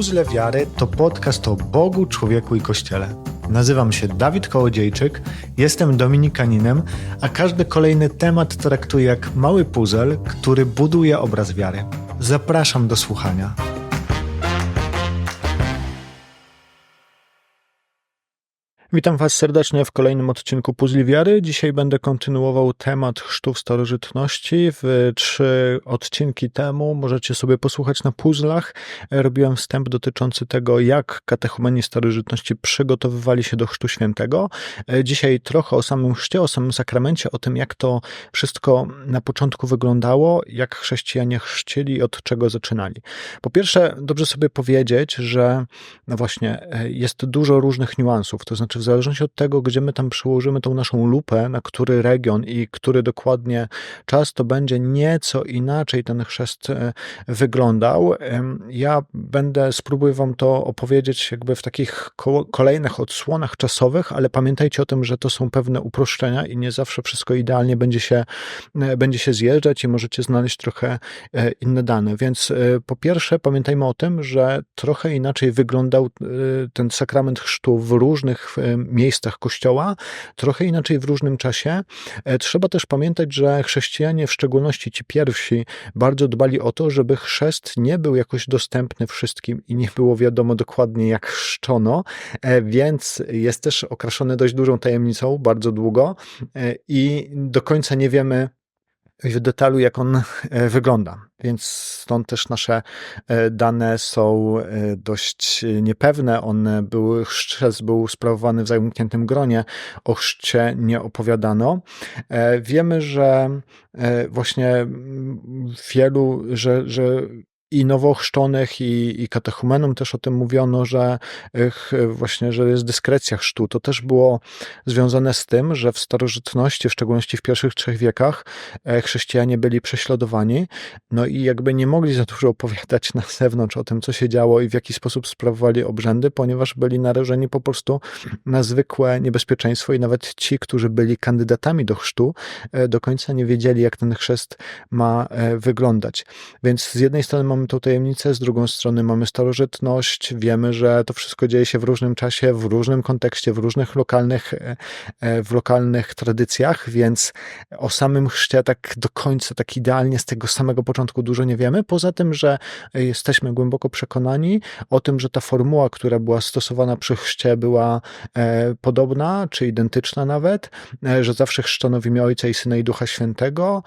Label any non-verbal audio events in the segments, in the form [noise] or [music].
Puzzle Wiary to podcast o Bogu, człowieku i Kościele. Nazywam się Dawid Kołodziejczyk, jestem dominikaninem, a każdy kolejny temat traktuję jak mały puzzle, który buduje obraz wiary. Zapraszam do słuchania. Witam Was serdecznie w kolejnym odcinku Puzli Wiary. Dzisiaj będę kontynuował temat chrztu w starożytności. W trzy odcinki temu możecie sobie posłuchać na puzzlach. Robiłem wstęp dotyczący tego, jak katechumeni starożytności przygotowywali się do chrztu świętego. Dzisiaj trochę o samym chrzcie, o samym sakramencie, o tym, jak to wszystko na początku wyglądało, jak chrześcijanie chrzcili i od czego zaczynali. Po pierwsze, dobrze sobie powiedzieć, że no właśnie jest dużo różnych niuansów, to znaczy w zależności od tego, gdzie my tam przyłożymy tą naszą lupę, na który region i który dokładnie czas, to będzie nieco inaczej ten chrzest e, wyglądał. Ja będę, spróbuję wam to opowiedzieć jakby w takich kolejnych odsłonach czasowych, ale pamiętajcie o tym, że to są pewne uproszczenia i nie zawsze wszystko idealnie będzie się, e, będzie się zjeżdżać i możecie znaleźć trochę e, inne dane. Więc po pierwsze pamiętajmy o tym, że trochę inaczej wyglądał ten sakrament chrztu w różnych miejscach kościoła, trochę inaczej w różnym czasie. E, trzeba też pamiętać, że chrześcijanie, w szczególności ci pierwsi, bardzo dbali o to, żeby chrzest nie był jakoś dostępny wszystkim i nie było wiadomo dokładnie, jak chrzczono, e, więc jest też okraszony dość dużą tajemnicą, bardzo długo e, i do końca nie wiemy, w detalu, jak on e, wygląda. Więc stąd też nasze e, dane są e, dość niepewne. One były, chrzest był sprawowany w zamkniętym gronie, o chrzcie nie opowiadano. Wiemy, że właśnie wielu, że, że i nowochrzczonych, i, i katechumenom też o tym mówiono, że właśnie, że jest dyskrecja chrztu. To też było związane z tym, że w starożytności, w szczególności w pierwszych trzech wiekach, e, chrześcijanie byli prześladowani, no i jakby nie mogli za dużo opowiadać na zewnątrz o tym, co się działo i w jaki sposób sprawowali obrzędy, ponieważ byli narażeni po prostu na zwykłe niebezpieczeństwo i nawet ci, którzy byli kandydatami do chrztu, e, do końca nie wiedzieli, jak ten chrzest ma e, wyglądać. Więc z jednej strony mamy mamy tą tajemnicę, z drugą strony mamy starożytność, wiemy, że to wszystko dzieje się w różnym czasie, w różnym kontekście, w różnych lokalnych, e, e, w lokalnych tradycjach, więc o samym chrzcie tak do końca, tak idealnie z tego samego początku dużo nie wiemy, poza tym, że jesteśmy głęboko przekonani o tym, że ta formuła, która była stosowana przy chrzcie była e, podobna, czy identyczna nawet, że zawsze chrzczono w imię Ojca i Syna i Ducha Świętego,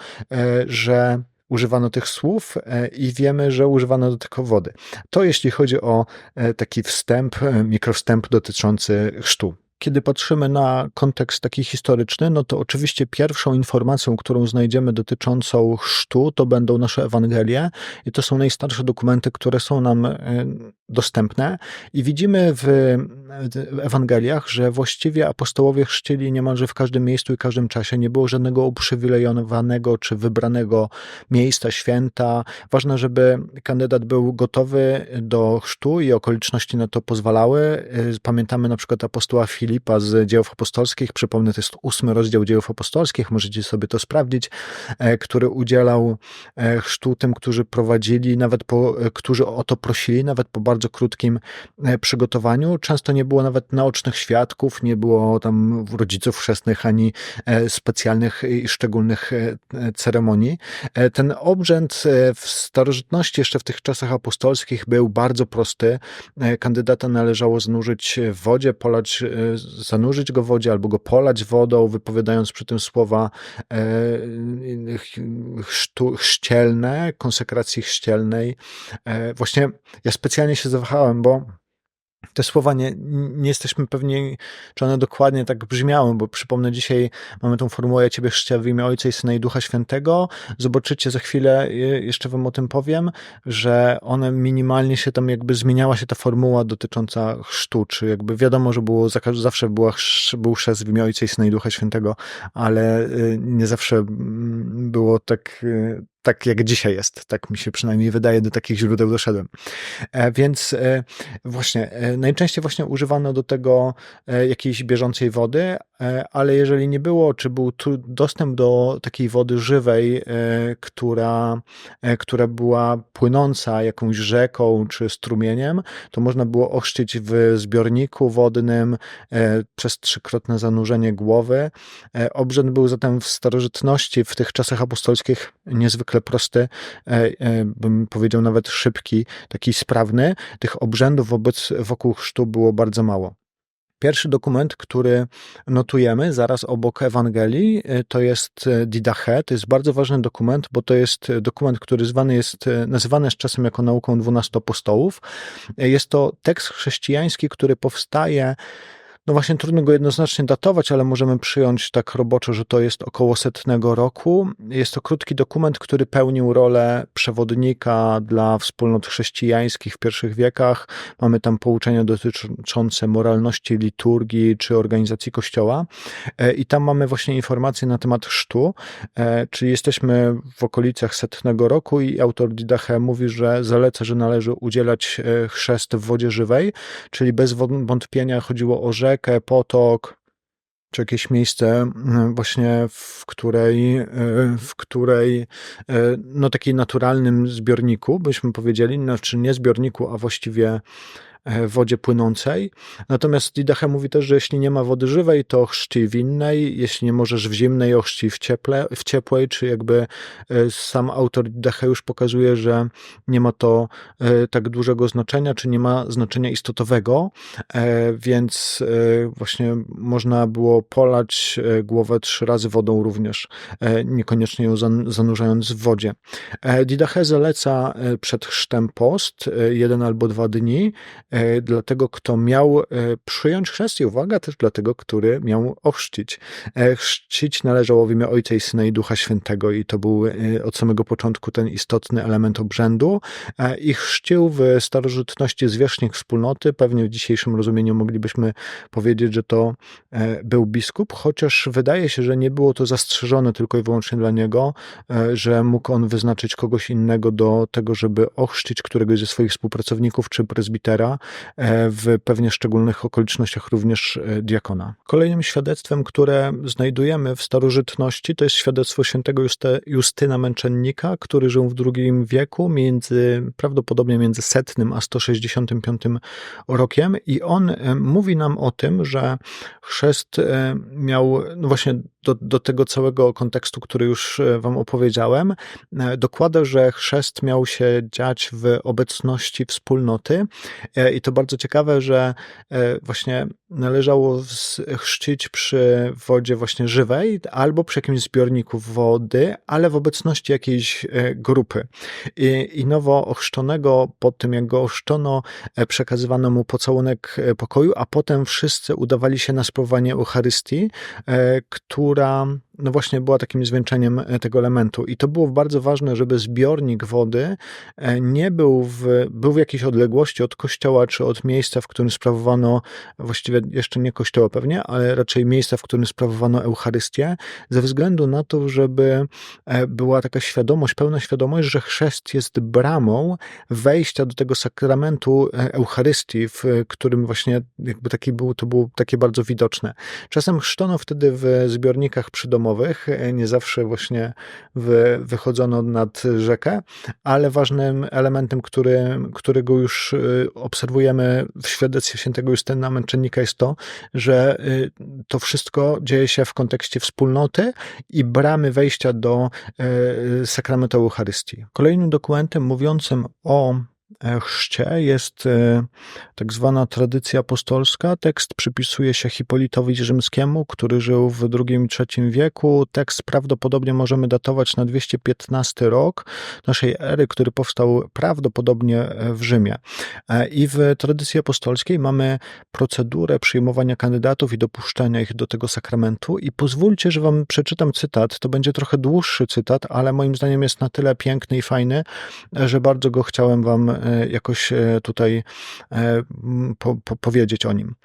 że używano tych słów e, i wiemy, że używano do tego wody. To jeśli chodzi o e, taki wstęp, e, mikrowstęp dotyczący chrztu. Kiedy patrzymy na kontekst taki historyczny, no to oczywiście pierwszą informacją, którą znajdziemy dotyczącą chrztu, to będą nasze Ewangelie i to są najstarsze dokumenty, które są nam dostępne i widzimy w Ewangeliach, że właściwie apostołowie chrzcili niemalże w każdym miejscu i każdym czasie. Nie było żadnego uprzywilejowanego czy wybranego miejsca, święta. Ważne, żeby kandydat był gotowy do chrztu i okoliczności na to pozwalały. Pamiętamy na przykład apostoła Filipa z dziejów apostolskich. Przypomnę, to jest ósmy rozdział dziejów apostolskich, możecie sobie to sprawdzić, e, który udzielał e, chrztu tym, którzy prowadzili, nawet po, e, którzy o to prosili, nawet po bardzo krótkim przygotowaniu. Często nie było nawet naocznych świadków, nie było tam rodziców chrzestnych ani specjalnych i szczególnych ceremonii. Ten obrzęd w starożytności, jeszcze w tych czasach apostolskich, był bardzo prosty. Kandydata należało zanurzyć w wodzie, polać, zanurzyć go w wodzie albo go polać wodą, wypowiadając przy tym słowa chrztu, chrzcielne, konsekracji chrzcielnej. Właśnie ja specjalnie się się zawahałem, bo te słowa nie, nie jesteśmy pewni, czy one dokładnie tak brzmiały, bo przypomnę, dzisiaj mamy tą formułę, ja Ciebie chrzczę w imię Ojca i Syna i Ducha Świętego. Zobaczycie za chwilę, jeszcze Wam o tym powiem, że one minimalnie się tam jakby zmieniała się ta formuła dotycząca chrztu, czy jakby wiadomo, że było, zawsze była, był chrzest w imię Ojca i Syna i Ducha Świętego, ale y, nie zawsze mm, było tak, y, tak jak dzisiaj jest. Tak mi się przynajmniej wydaje, do takich źródeł doszedłem. E, więc e, właśnie, e, najczęściej właśnie używano do tego jakiejś bieżącej wody, ale jeżeli nie było, czy był dostęp do takiej wody żywej, która, która była płynąca jakąś rzeką czy strumieniem, to można było ochrzcić w zbiorniku wodnym przez trzykrotne zanurzenie głowy. Obrzęd był zatem w starożytności, w tych czasach apostolskich niezwykle prosty, bym powiedział nawet szybki, taki sprawny. Tych obrzędów wobec, wokół chrztu było bardzo mało. Pierwszy dokument, który notujemy zaraz obok Ewangelii, y, to jest Didache. To jest bardzo ważny dokument, bo to jest dokument, który zwany jest, nazywany jest czasem jako nauką dwunastu apostołów. Jest to tekst chrześcijański, który powstaje no właśnie trudno go jednoznacznie datować, ale możemy przyjąć tak roboczo, że to jest około setnego roku. Jest to krótki dokument, który pełnił rolę przewodnika dla wspólnot chrześcijańskich w pierwszych wiekach. Mamy tam pouczenia dotyczące moralności, liturgii czy organizacji kościoła. E, I tam mamy właśnie informacje na temat chrztu, e, czyli jesteśmy w okolicach setnego roku i autor Didache mówi, że zaleca, że należy udzielać e, chrzest w wodzie żywej, czyli bez wątpienia chodziło o rzekę, rzekę, potok, czy jakieś miejsce mm, właśnie, w której, e, w której e, no takim naturalnym zbiorniku, byśmy powiedzieli, znaczy nie zbiorniku, a właściwie wodzie płynącej. Natomiast Didache mówi też, że jeśli nie ma wody żywej, to chrzci w innej, jeśli nie możesz w zimnej, ochrzci w, cieple, w ciepłej, czy jakby e, sam autor Didache już pokazuje, że nie ma to e, tak dużego znaczenia, czy nie ma znaczenia istotowego, więc właśnie można było polać głowę trzy razy wodą również, niekoniecznie ją zanurzając w wodzie. Didache zaleca przed chrztem post, jeden albo dwa dni, E, dla tego, kto miał e, przyjąć chrzest i uwaga, też dla tego, który miał ochrzcić. E, chrzcić należało w imię Ojca i Syna i Ducha Świętego i to był od samego początku ten istotny element obrzędu. I chrzcił w starożytności zwierzchnik wspólnoty. Pewnie w dzisiejszym rozumieniu moglibyśmy powiedzieć, że to był biskup, chociaż wydaje się, że nie było to zastrzeżone tylko i wyłącznie dla niego, że mógł on wyznaczyć kogoś innego do tego, żeby ochrzcić któregoś ze swoich współpracowników czy prezbitera, E, w pewnie szczególnych okolicznościach również e, diakona. Kolejnym świadectwem, które znajdujemy w starożytności, to jest świadectwo świętego Justyna Męczennika, który żył w II wieku, między, prawdopodobnie między setnym a 165 rokiem i on e, mówi nam o tym, że chrzest miał, no właśnie do, do tego całego kontekstu, który już wam opowiedziałem, dokłada, że chrzest miał się dziać w obecności wspólnoty i to bardzo ciekawe, że e, właśnie należało chrzcić przy wodzie właśnie żywej albo przy jakimś zbiorniku wody, ale w obecności jakiejś e, grupy. I, i nowo ochrzczonego, po tym jak go ochrzczono, e, przekazywano mu pocałunek pokoju, a potem wszyscy udawali się na sprawowanie Eucharystii, która no właśnie była takim zwieńczeniem e, tego elementu. I to było bardzo ważne, żeby zbiornik wody e, nie był w, był w jakiejś odległości od kościoła, czy od miejsca, w którym sprawowano, właściwie jeszcze nie kościoła pewnie, ale raczej miejsca, w którym sprawowano Eucharystię, ze względu na to, żeby e, była taka świadomość, pełna świadomość, że chrzest jest bramą wejścia do tego sakramentu Eucharystii, w którym właśnie jakby taki był, to było takie bardzo widoczne. Czasem chrztono wtedy w zbiornikach przydomowych, domowych. Nie zawsze właśnie wy, wychodzono nad rzekę, ale ważnym elementem, który, którego już y, obserwujemy w świadectwie świętego Justyna Męczennika jest to, że y, to wszystko dzieje się w kontekście wspólnoty i bramy wejścia do y, sakramentu Eucharystii. Kolejnym dokumentem mówiącym o chrzcie jest e, tak zwana tradycja apostolska. Tekst przypisuje się Hipolitowi Rzymskiemu, który żył w II i III wieku. Tekst prawdopodobnie możemy datować na 215 rok naszej ery, który powstał prawdopodobnie w Rzymie. E, I w tradycji apostolskiej mamy procedurę przyjmowania kandydatów i dopuszczania ich do tego sakramentu. I pozwólcie, że wam przeczytam cytat. To będzie trochę dłuższy cytat, ale moim zdaniem jest na tyle piękny i fajny, że bardzo go chciałem wam E, jakoś e, tutaj e, po, po, powiedzieć o nim.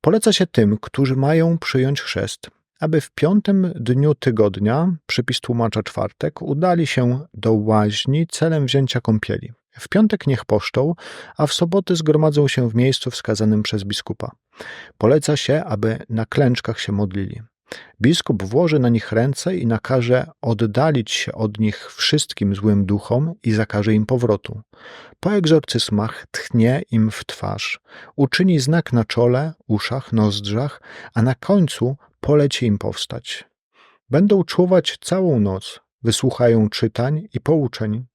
Poleca się tym, którzy mają przyjąć chrzest, aby w piątym dniu tygodnia, przypis tłumacza czwartek, udali się do łaźni celem wzięcia kąpieli. W piątek niech poszczą, a w soboty zgromadzą się w miejscu wskazanym przez biskupa. Poleca się, aby na klęczkach się modlili. Biskup włoży na nich ręce i nakaże oddalić się od nich wszystkim złym duchom i zakaże im powrotu. Po egzorcyzmach tchnie im w twarz, uczyni znak na czole, uszach, nozdrzach, a na końcu poleci im powstać. Będą czuwać całą noc, wysłuchają czytań i pouczeń.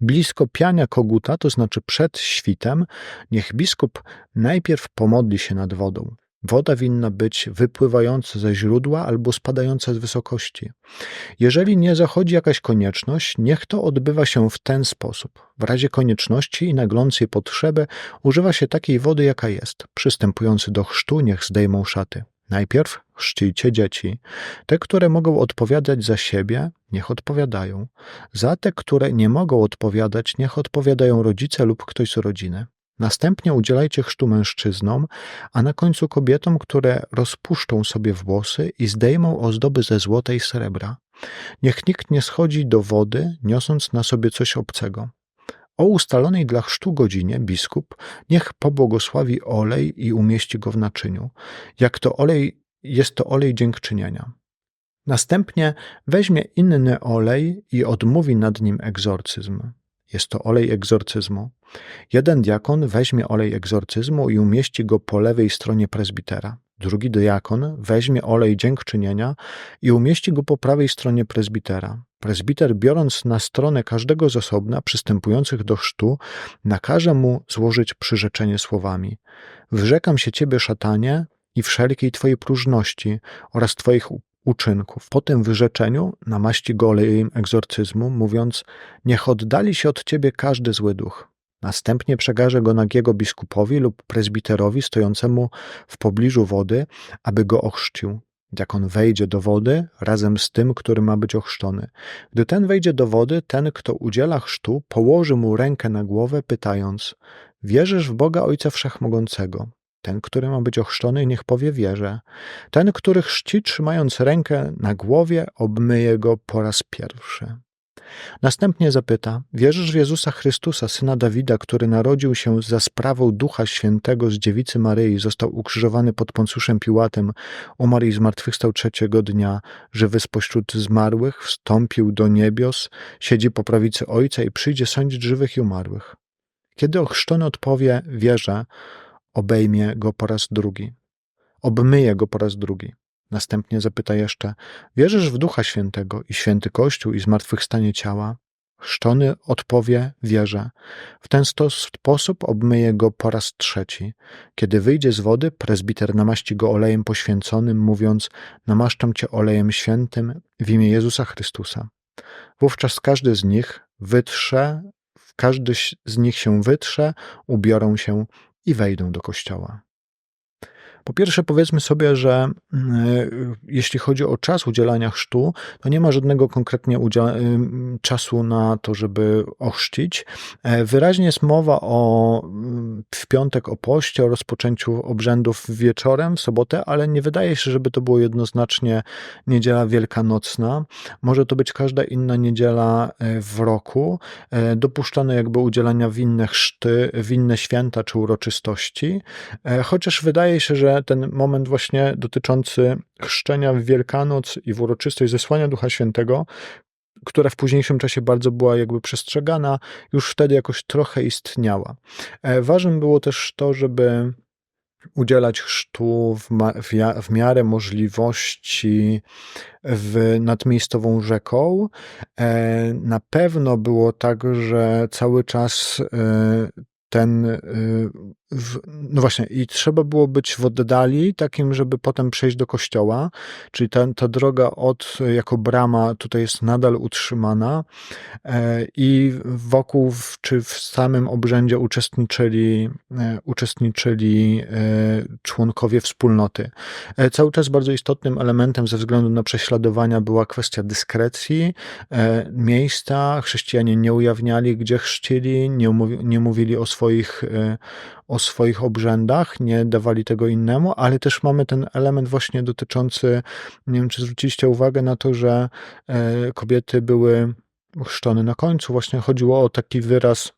Blisko piania koguta, to znaczy przed świtem, niech biskup najpierw pomodli się nad wodą. Woda winna być wypływająca ze źródła albo spadająca z wysokości. Jeżeli nie zachodzi jakaś konieczność, niech to odbywa się w ten sposób. W razie konieczności i naglącej potrzeby używa się takiej wody, jaka jest. Przystępujący do chrztu niech zdejmą szaty. Najpierw chrzcijcie dzieci. Te, które mogą odpowiadać za siebie, niech odpowiadają. Za te, które nie mogą odpowiadać, niech odpowiadają rodzice lub ktoś z rodziny. Następnie udzielajcie chrztu mężczyznom, a na końcu kobietom, które rozpuszczą sobie włosy i zdejmą ozdoby ze złota i srebra. Niech nikt nie schodzi do wody, niosąc na sobie coś obcego. O ustalonej dla chrztu godzinie biskup niech pobłogosławi olej i umieści go w naczyniu. Jak to olej, jest to olej dziękczynienia. Następnie weźmie inny olej i odmówi nad nim egzorcyzm. Jest to olej egzorcyzmu. Jeden diakon weźmie olej egzorcyzmu i umieści go po lewej stronie prezbitera. Drugi diakon weźmie olej dziękczynienia i umieści go po prawej stronie prezbitera. Prezbiter, biorąc na stronę każdego z osobna przystępujących do chrztu, nakaże mu złożyć przyrzeczenie słowami: Wyrzekam się ciebie, szatanie, i wszelkiej twojej próżności oraz twoich uczynków. Po tym wyrzeczeniu namaści go olejem egzorcyzmu, mówiąc: Niech oddali się od ciebie każdy zły duch. Następnie przekaże go nagiego biskupowi lub prezbiterowi stojącemu w pobliżu wody, aby go ochrzcił. Jak on wejdzie do wody razem z tym, który ma być ochrzczony. Gdy ten wejdzie do wody, ten, kto udziela chrztu, położy mu rękę na głowę, pytając: Wierzysz w Boga Ojca Wszechmogącego? Ten, który ma być ochrzczony, niech powie wierzę. Ten, który chrzci, trzymając rękę na głowie, obmyje go po raz pierwszy. Następnie zapyta: Wierzysz w Jezusa Chrystusa, syna Dawida, który narodził się za sprawą Ducha Świętego z dziewicy Maryi, został ukrzyżowany pod Poncuszem Piłatem, umarł i zmartwychwstał trzeciego dnia, żywy spośród zmarłych, wstąpił do niebios, siedzi po prawicy Ojca i przyjdzie sądzić żywych i umarłych. Kiedy ochrzczony odpowie: Wierzę, obejmie go po raz drugi. Obmyje go po raz drugi. Następnie zapyta jeszcze: Wierzysz w Ducha Świętego i święty Kościół i zmartwychwstanie ciała? Chrzczony odpowie: Wierzę. W ten sposób obmyje go po raz trzeci. Kiedy wyjdzie z wody, prezbiter namaści go olejem poświęconym, mówiąc: Namaszczam cię olejem świętym w imię Jezusa Chrystusa. Wówczas każdy z nich wytrze, każdy z nich się wytrze, ubiorą się i wejdą do kościoła. Po pierwsze, powiedzmy sobie, że mm, jeśli chodzi o czas udzielania chrztu, to nie ma żadnego konkretnie czasu na to, żeby ochrzcić. E, wyraźnie jest mowa o mm, w piątek o poście, o rozpoczęciu obrzędów wieczorem, w sobotę, ale nie wydaje się, żeby to było jednoznacznie niedziela wielkanocna. Może to być każda inna niedziela e, w roku. E, dopuszczane jakby udzielania w inne chrzty, w święta czy uroczystości. Chociaż wydaje się, że ten moment właśnie dotyczący chrzczenia w Wielkanoc i w uroczystość zesłania Ducha Świętego, która w późniejszym czasie bardzo była jakby przestrzegana, już wtedy jakoś trochę istniała. E, ważnym było też to, żeby udzielać chrztu w, w, miarę możliwości w, nad miejscową rzeką. E, na pewno było tak, że cały czas e, ten, y, no właśnie, i trzeba było być w oddali, takim, żeby potem przejść do kościoła, czyli ta, ta droga od, jako brama tutaj jest nadal utrzymana e, i wokół, czy w samym obrzędzie uczestniczyli, e, uczestniczyli e, członkowie wspólnoty. Cały czas bardzo istotnym elementem ze względu na prześladowania była kwestia dyskrecji, miejsca, chrześcijanie nie ujawniali, gdzie chrzcili, nie, nie mówili o swoich, e, o swoich obrzędach, nie dawali tego innemu, ale też mamy ten element właśnie dotyczący, nie wiem, czy zwróciliście uwagę na to, że e, kobiety były chrzczone na końcu. Właśnie chodziło o taki wyraz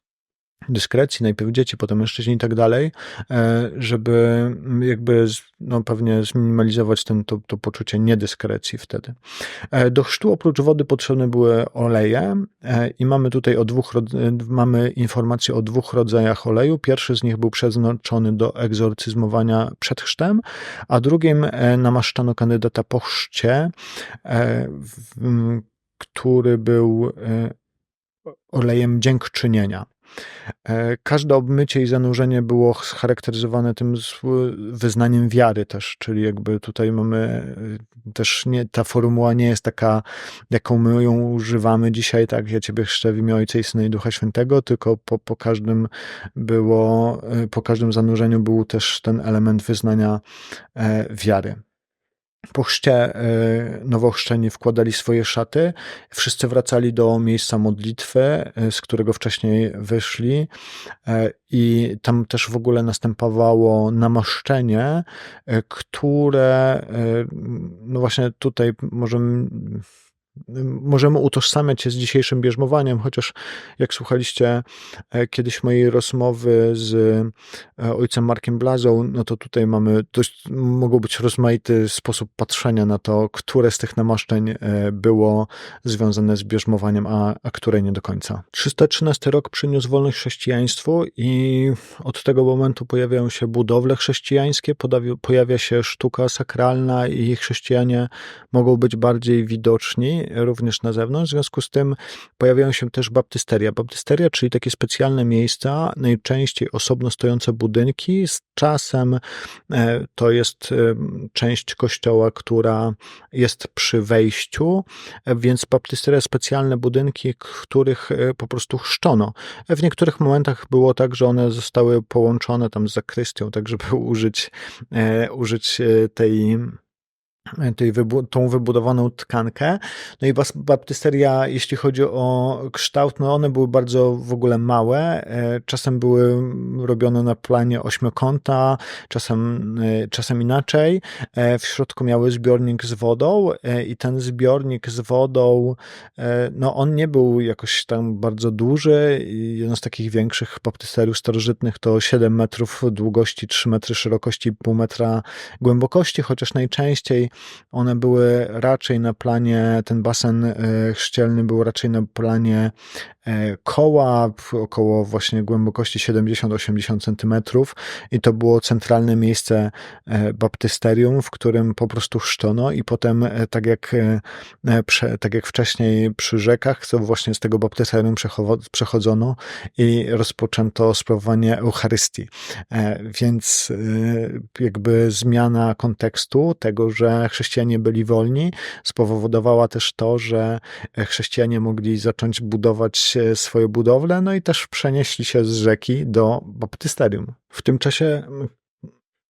dyskrecji, najpierw dzieci, potem mężczyźni i tak dalej, e, żeby jakby no, pewnie zminimalizować ten, to, to poczucie niedyskrecji wtedy. E, do chrztu oprócz wody potrzebne były oleje e, i mamy tutaj o dwóch, mamy informacje o dwóch rodzajach oleju. Pierwszy z nich był przeznaczony do egzorcyzmowania przed chrztem, a drugim namaszczano kandydata po chrzcie, który był olejem dziękczynienia. E, każde obmycie i zanurzenie było scharakteryzowane tym wyznaniem wiary też, czyli jakby tutaj mamy e, też nie, ta formuła nie jest taka, jaką my ją używamy dzisiaj, tak, ja Ciebie chrzczę w imię Ojca i Syna i Ducha Świętego, tylko po, po każdym było, e, po każdym zanurzeniu był też ten element wyznania wiary. Po chrzcie e, nowochrzczeni wkładali swoje szaty, wszyscy wracali do miejsca modlitwy, e, z którego wcześniej wyszli. E, i tam też w ogóle następowało namaszczenie, które no właśnie tutaj możemy możemy utożsamiać się z dzisiejszym bierzmowaniem, chociaż jak słuchaliście e, kiedyś mojej rozmowy z e, ojcem Markiem Blazą, no to tutaj mamy dość, mogło być rozmaity sposób patrzenia na to, które z tych namaszczeń e, było związane z bierzmowaniem, a, a które nie do końca. 313 rok przyniósł wolność chrześcijaństwu i od tego momentu pojawiają się budowle chrześcijańskie, pojawia się sztuka sakralna i chrześcijanie mogą być bardziej widoczni, również na zewnątrz. W związku z tym pojawiają się też baptysteria. Baptysteria, czyli takie specjalne miejsca, najczęściej osobno stojące budynki. Z czasem e, to jest e, część kościoła, która jest przy wejściu, e, więc baptysteria specjalne budynki, których po prostu chrzczono. W niektórych momentach było tak, że one zostały połączone tam z zakrystią, tak żeby użyć, użyć tej tej wybu tą wybudowaną tkankę. No i baptysteria, jeśli chodzi o kształt, no one były bardzo w ogóle małe. E, czasem były robione na planie ośmiokąta, czasem, e, czasem inaczej. E, w środku miały zbiornik z wodą i ten zbiornik z wodą, no on nie był jakoś tam bardzo duży. Jedno z takich większych baptysteriów starożytnych to 7 metrów długości, 3 metry szerokości, pół metra głębokości, chociaż najczęściej one były raczej na planie, ten basen e, chrzcielny był raczej na planie E, koła około właśnie głębokości 70-80 centymetrów i to było centralne miejsce e, baptysterium, w którym po prostu chrzczono i potem tak jak, tak jak wcześniej przy rzekach, to właśnie z tego baptysterium przechodzono i rozpoczęto sprawowanie Eucharystii. Więc jakby zmiana kontekstu tego, że chrześcijanie byli wolni, spowodowała też to, że chrześcijanie mogli zacząć budować swoje budowle, no i też przenieśli się z rzeki do baptysterium. W tym czasie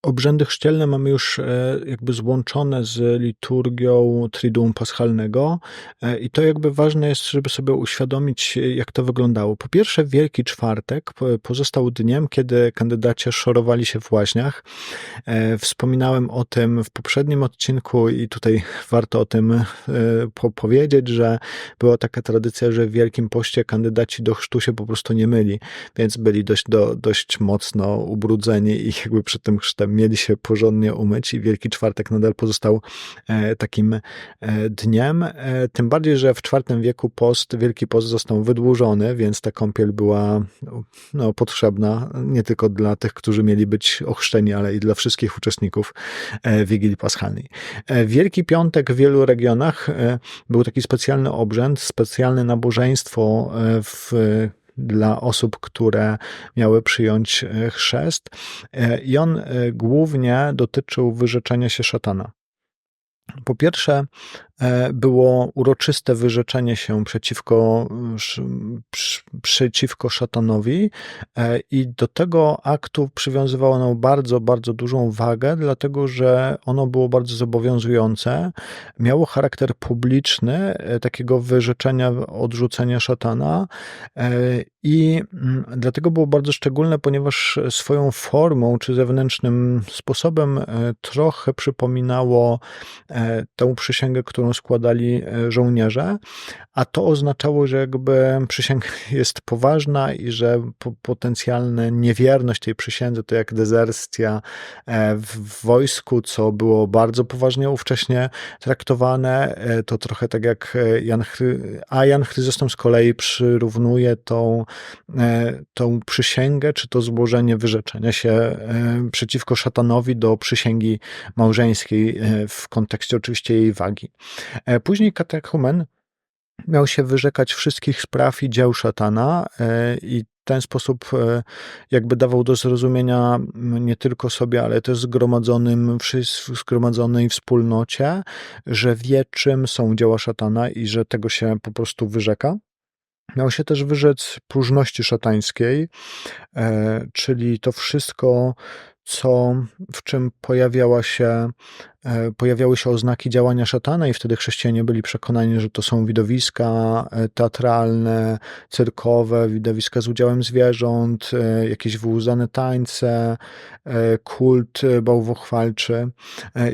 obrzędy chrzcielne mamy już e, jakby złączone z liturgią Triduum Paschalnego e, i to jakby ważne jest, żeby sobie uświadomić, jak to wyglądało. Po pierwsze, Wielki Czwartek pozostał dniem, kiedy kandydaci szorowali się w łaźniach. E, wspominałem o tym w poprzednim odcinku i tutaj [laughs] warto o tym powiedzieć, że była taka tradycja, że w Wielkim Poście kandydaci do chrztu się po prostu nie myli, więc byli dość, do, dość mocno ubrudzeni i jakby przed tym chrztem mieli się porządnie umyć i Wielki Czwartek nadal pozostał e, takim e, dniem. E, tym bardziej, że w IV wieku post, Wielki Post został wydłużony, więc ta kąpiel była no, potrzebna nie tylko dla tych, którzy mieli być ochrzczeni, ale i dla wszystkich uczestników Wigilii Paschalnej. Wielki Piątek w wielu regionach był taki specjalny obrzęd, specjalne nabożeństwo w dla osób, które miały przyjąć e, chrzest. E, I on e, głównie dotyczył wyrzeczenia się szatana. Po pierwsze, było uroczyste wyrzeczenie się przeciwko, przeciwko szatanowi e, i do tego aktu przywiązywano ono bardzo, bardzo dużą wagę, dlatego że ono było bardzo zobowiązujące, miało charakter publiczny, e, takiego wyrzeczenia, odrzucenia szatana i mm, dlatego było bardzo szczególne, ponieważ swoją formą czy zewnętrznym sposobem trochę przypominało tę przysięgę, którą którą składali e, żołnierze, a to oznaczało, że jakby przysięga [laughs] jest poważna i że potencjalna niewierność tej przysiędze to jak dezercja e, w wojsku, co było bardzo poważnie ówcześnie traktowane, to trochę tak jak Jan, a Jan Chryzostom z kolei przyrównuje tą, tą przysięgę, czy to złożenie wyrzeczenia się przeciwko szatanowi do przysięgi małżeńskiej e, w kontekście oczywiście jej wagi. E, później katechumen miał się wyrzekać wszystkich spraw i dzieł szatana e, i w ten sposób jakby dawał do zrozumienia nie tylko sobie, ale też zgromadzonym, zgromadzonej wspólnocie, że wie czym są dzieła szatana i że tego się po prostu wyrzeka. Miał się też wyrzec próżności szatańskiej, czyli to wszystko, co, w czym pojawiała się E, pojawiały się oznaki działania szatana i wtedy chrześcijanie byli przekonani, że to są widowiska e, teatralne, cyrkowe, widowiska z udziałem zwierząt, e, jakieś wyłuzane tańce, kult bałwochwalczy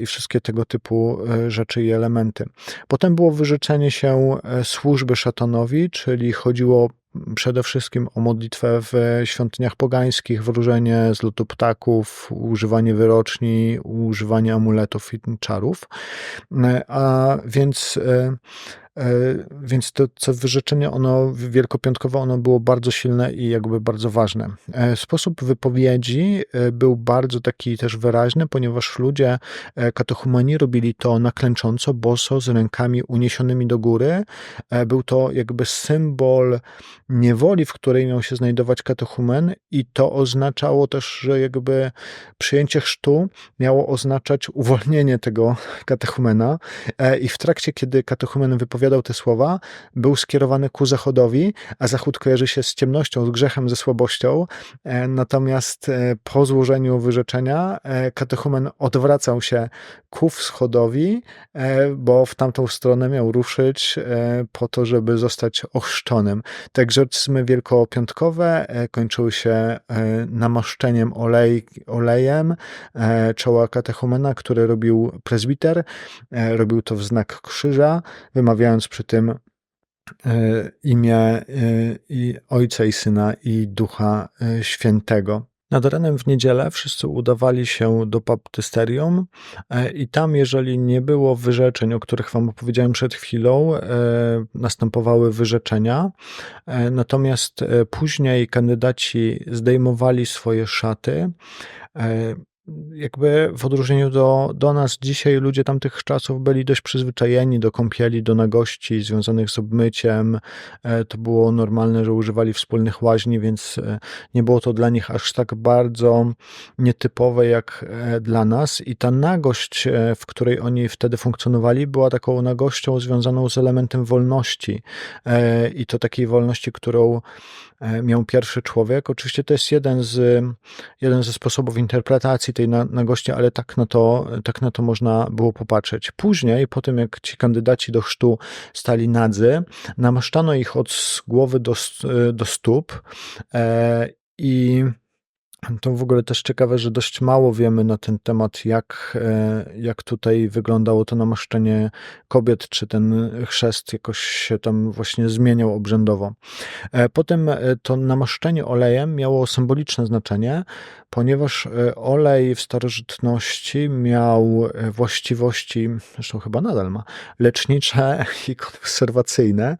i wszystkie tego typu rzeczy i elementy. Potem było wyrzeczenie się służby szatanowi, czyli chodziło przede wszystkim o modlitwę w świątyniach pogańskich, wróżenie z lotu ptaków, używanie wyroczni, używanie amuletów czarów. E, a więc e, E, więc to co wyrzeczenie, ono wielkopiątkowe, ono było bardzo silne i jakby bardzo ważne. E, sposób wypowiedzi był bardzo taki też wyraźny, ponieważ ludzie katechumani robili to naklęcząco, boso, z rękami uniesionymi do góry. Był to jakby symbol niewoli, w której miał się znajdować katechumen i to oznaczało też, że jakby przyjęcie chrztu miało oznaczać uwolnienie tego [laughs] katechumena i w trakcie, kiedy katechumen wypowiadał te słowa, był skierowany ku zachodowi, a zachód kojarzy się z ciemnością, z grzechem, ze słabością. E, natomiast e, po złożeniu wyrzeczenia e, katechumen odwracał się ku wschodowi, bo w tamtą stronę miał ruszyć po to, żeby zostać ochrzczonym. Te egzorcyzmy wielkopiątkowe kończyły się namaszczeniem olej, olejem czoła katechumena, który robił prezbiter. Robił to w znak krzyża, wymawiając przy tym e, imię e, i Ojca i Syna i Ducha e, Świętego. Nad ranem w niedzielę wszyscy udawali się do baptysterium i tam, jeżeli nie było wyrzeczeń, o których wam opowiedziałem przed chwilą, następowały wyrzeczenia. Natomiast później kandydaci zdejmowali swoje szaty, jakby w odróżnieniu do, do nas dzisiaj ludzie tamtych czasów byli dość przyzwyczajeni do kąpieli, do nagości związanych z obmyciem. E, to było normalne, że używali wspólnych łaźni, więc e, nie było to dla nich aż tak bardzo nietypowe jak e, dla nas. I ta nagość, w której oni wtedy funkcjonowali, była taką nagością związaną z elementem wolności. I to takiej wolności, którą miał pierwszy człowiek. Oczywiście to jest jeden z, jeden ze sposobów interpretacji tej nagości, ale tak na, to, tak na to można było popatrzeć. Później, po tym jak ci kandydaci do chrztu stali nadzy, namaszczano ich od głowy do, do stóp e, i to w ogóle też ciekawe, że dość mało wiemy na ten temat, jak, e, jak tutaj wyglądało to namaszczenie kobiet, czy ten chrzest jakoś się tam właśnie zmieniał obrzędowo. E, potem e, to namaszczenie olejem miało symboliczne znaczenie, ponieważ olej w starożytności miał właściwości, zresztą chyba nadal ma, lecznicze [laughs] i konserwacyjne,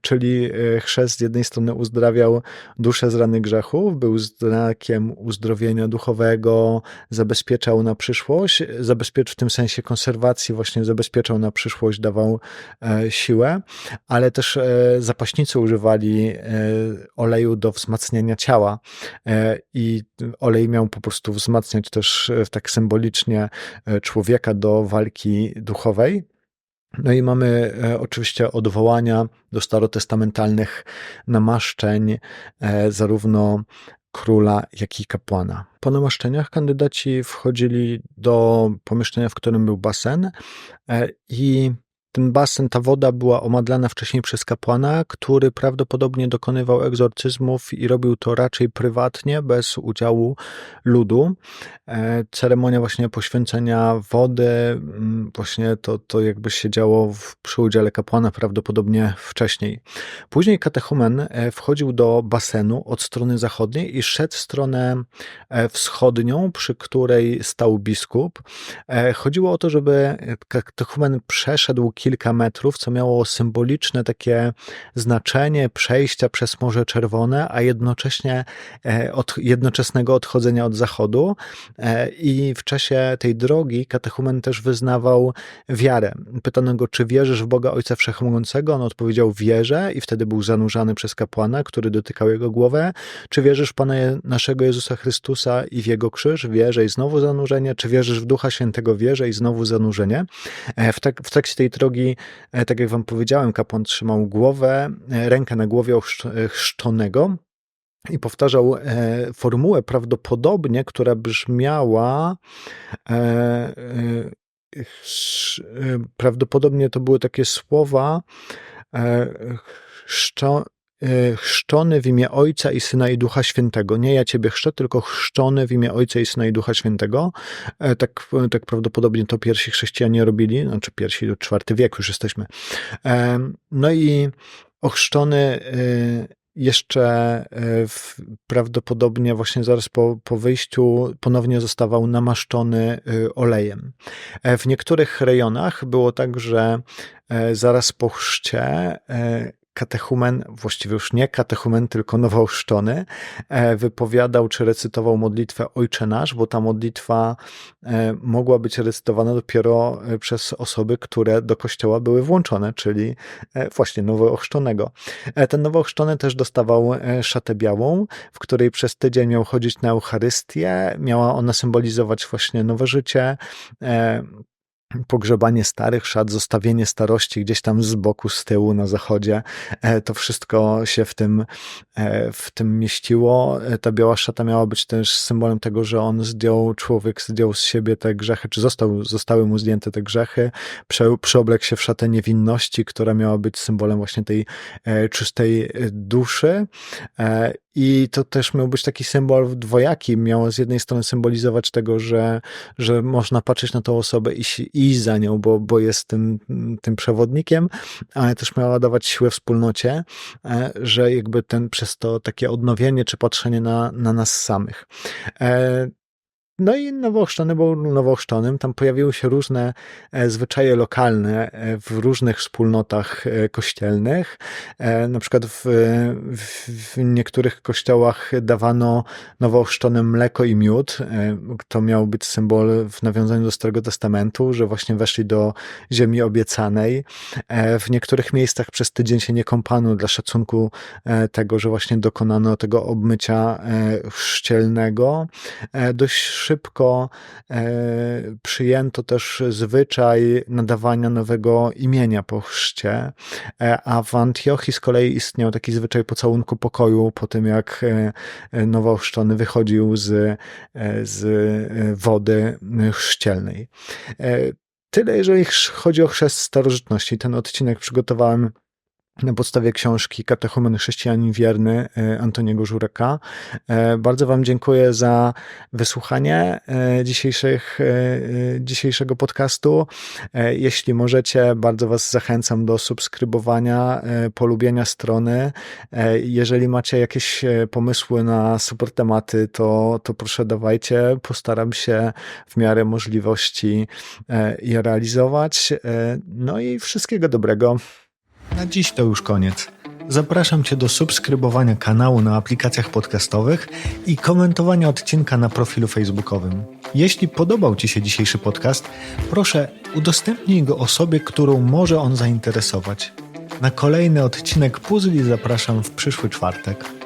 czyli chrzest z jednej strony uzdrawiał duszę z rany grzechów, był znakiem uzdrowienia duchowego, zabezpieczał na przyszłość, zabezpieczał w tym sensie konserwacji, właśnie zabezpieczał na przyszłość, dawał e, siłę, ale też e, zapaśnicy używali e, oleju do wzmacniania ciała i olej miał po prostu wzmacniać też tak symbolicznie człowieka do walki duchowej. No i mamy oczywiście odwołania do starotestamentalnych namaszczeń, zarówno króla, jak i kapłana. Po namaszczeniach kandydaci wchodzili do pomieszczenia, w którym był basen e, i ten basen, ta woda była omadlana wcześniej przez kapłana, który prawdopodobnie dokonywał egzorcyzmów i robił to raczej prywatnie, bez udziału ludu. E, ceremonia właśnie poświęcenia wody, mm, właśnie to, to jakby się działo w, przy udziale kapłana prawdopodobnie wcześniej. Później katechumen e, wchodził do basenu od strony zachodniej i szedł w stronę e, wschodnią, przy której stał biskup. Chodziło o to, żeby katechumen przeszedł kilka metrów, co miało symboliczne takie znaczenie przejścia przez Morze Czerwone, a jednocześnie od, jednoczesnego odchodzenia od zachodu. E, I w czasie tej drogi katechumen też wyznawał wiarę. Pytano go, czy wierzysz w Boga Ojca Wszechmogącego? On odpowiedział, wierzę i wtedy był zanurzany przez kapłana, który dotykał jego głowę. Czy wierzysz Pana naszego Jezusa Chrystusa i w Jego krzyż? Wierzę i znowu zanurzenie. Czy wierzysz w Ducha Świętego? Wierzę i znowu zanurzenie. E, w, tak, w trakcie tej drogi, e, tak jak wam powiedziałem, kapłan trzymał głowę, rękę na głowie chrzczonego, i powtarzał e, formułę prawdopodobnie, która brzmiała e, e, prawdopodobnie to były takie słowa chrzczony w imię Ojca i Syna i Ducha Świętego. Nie ja Ciebie chrzczę, tylko chrzczony w imię Ojca i Syna i Ducha Świętego. Tak, tak prawdopodobnie to pierwsi chrześcijanie robili, znaczy pierwsi czwarty wiek już jesteśmy. No i ochrzczony jeszcze e, w, prawdopodobnie właśnie zaraz po, po wyjściu ponownie zostawał namaszczony e, olejem. E, w niektórych rejonach było tak, że zaraz po chrzcie katechumen, właściwie już nie katechumen, tylko nowochrzczony, e, wypowiadał czy recytował modlitwę Ojcze Nasz, bo ta modlitwa e, mogła być recytowana dopiero e, przez osoby, które do kościoła były włączone, czyli właśnie nowochrzczonego. Ten nowochrzczony też dostawał szatę białą, w której przez tydzień miał chodzić na Eucharystię, miała ona symbolizować właśnie nowe życie, pogrzebanie starych szat, zostawienie starości gdzieś tam z boku, z tyłu, na zachodzie. E, to wszystko się w tym, e, w tym mieściło. E, ta biała szata miała być też symbolem tego, że on zdjął, człowiek zdjął z siebie te grzechy, czy został, zostały mu zdjęte te grzechy, prze, się w szatę niewinności, która miała być symbolem właśnie tej czystej duszy i to też miał być taki symbol dwojaki. Miało z jednej strony symbolizować tego, że, że można patrzeć na tą osobę i iść za nią, bo, bo jest tym, tym przewodnikiem, ale też miała dawać siłę wspólnocie, e, że jakby ten przez to takie odnowienie czy patrzenie na, na nas samych. No i nowochrzczony był nowochrzczonym. Tam pojawiły się różne e, zwyczaje lokalne e, w różnych wspólnotach e, kościelnych. Na przykład w, w niektórych kościołach dawano nowochrzczonym mleko i miód. To miał być symbol w nawiązaniu do Starego Testamentu, że właśnie weszli do ziemi obiecanej. W niektórych miejscach przez tydzień się nie kąpano dla szacunku tego, że właśnie dokonano tego obmycia chrzcielnego. Dość szybko e, przyjęto też zwyczaj nadawania nowego imienia po chrzcie, e, a w Antiochii z kolei istniał taki zwyczaj pocałunku pokoju po tym, jak e, nowochrzczony wychodził z, z wody chrzcielnej. Tyle, jeżeli chodzi o chrzest starożytności. Ten odcinek przygotowałem na podstawie książki Katechumen Chrześcijanin Wierny e, Antoniego Żureka. E, bardzo Wam dziękuję za wysłuchanie e, dzisiejszych, dzisiejszego podcastu. Jeśli możecie, bardzo Was zachęcam do subskrybowania, polubienia strony. Jeżeli macie jakieś pomysły na super tematy, to, to proszę dawajcie. Postaram się w miarę możliwości je realizować. No i wszystkiego dobrego. Na dziś to już koniec. Zapraszam Cię do subskrybowania kanału na aplikacjach podcastowych i komentowania odcinka na profilu facebookowym. Jeśli podobał Ci się dzisiejszy podcast, proszę udostępnij go osobie, którą może on zainteresować. Na kolejny odcinek Puzli zapraszam w przyszły czwartek.